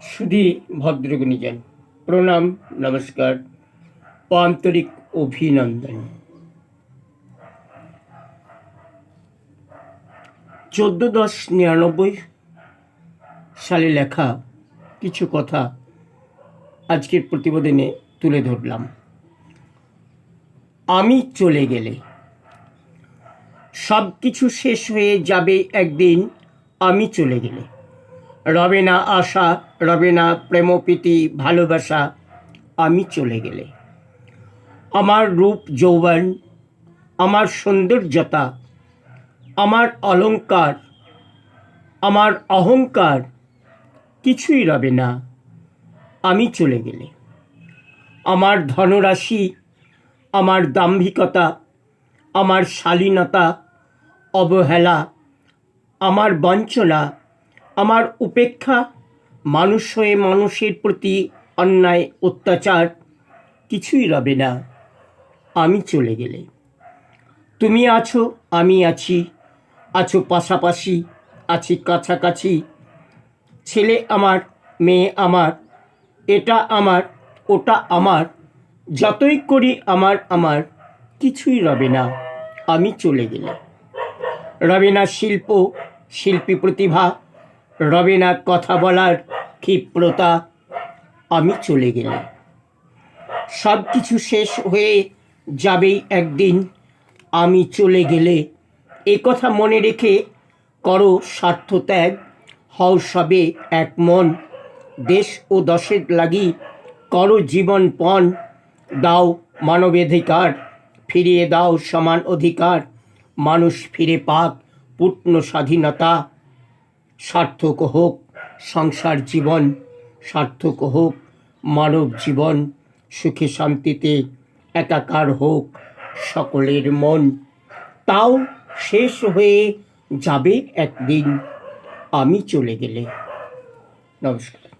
সুধী ভদ্রগুণীজন, প্রণাম, নমস্কার ও আন্তরিক অভিনন্দন। চোদ্দ দশ নিরানব্বই সালে লেখা কিছু কথা আজকের প্রতিবেদনে তুলে ধরলাম। আমি চলে গেলে। সব কিছু শেষ হয়ে যাবে একদিন আমি চলে গেলে। রবে না আশা রবে না প্রেমপ্রীতি ভালোবাসা, আমি চলে গেলে। আমার রূপ যৌবন, আমার সৌন্দর্যতা, আমার অলংকার, আমার অহংকার, কিছুই রবে না আমি চলে গেলে। আমার ধনরাশি, আমার দাম্ভিকতা, আমার শালীনতা, অবহেলা, আমার বঞ্চনা, আমার উপেক্ষা মানুষ হয়ে মানুষের প্রতি অন্যায়, অত্যাচার কিছুই রবে না। আমি চলে গেলে। তুমি আছো, আমি আছি। আছো পাশাপাশি, আছি কাছাকাছি। ছেলে আমার, মেয়ে আমার, এটা আমার, ওটা আমার, যতই করি আমার আমার, কিছুই রবে না। আমি চলে গেলে। রবে না শিল্প, শিল্পী প্রতিভা রবে না কথা বলার ক্ষিপ্রতা আমি চলে গেলাম। সব কিছু শেষ হয়ে যাবেই একদিন। আমি চলে গেলে এ কথা মনে রেখে করো স্বার্থ ত্যাগ হও সবে এক মন। দেশ ও দশের লাগি করো জীবন পণ। দাও মানবাধিকার, ফিরিয়ে দাও সমান অধিকার। মানুষ ফিরে পাক, পূর্ণ স্বাধীনতা। সার্থক হোক সংসার জীবন, সার্থক হোক মানব জীবন, সুখে শান্তিতে একাকার হোক সকলের মন। তাও শেষ হয়ে যাবে একদিন, আমি চলে গেলে। নমস্কার।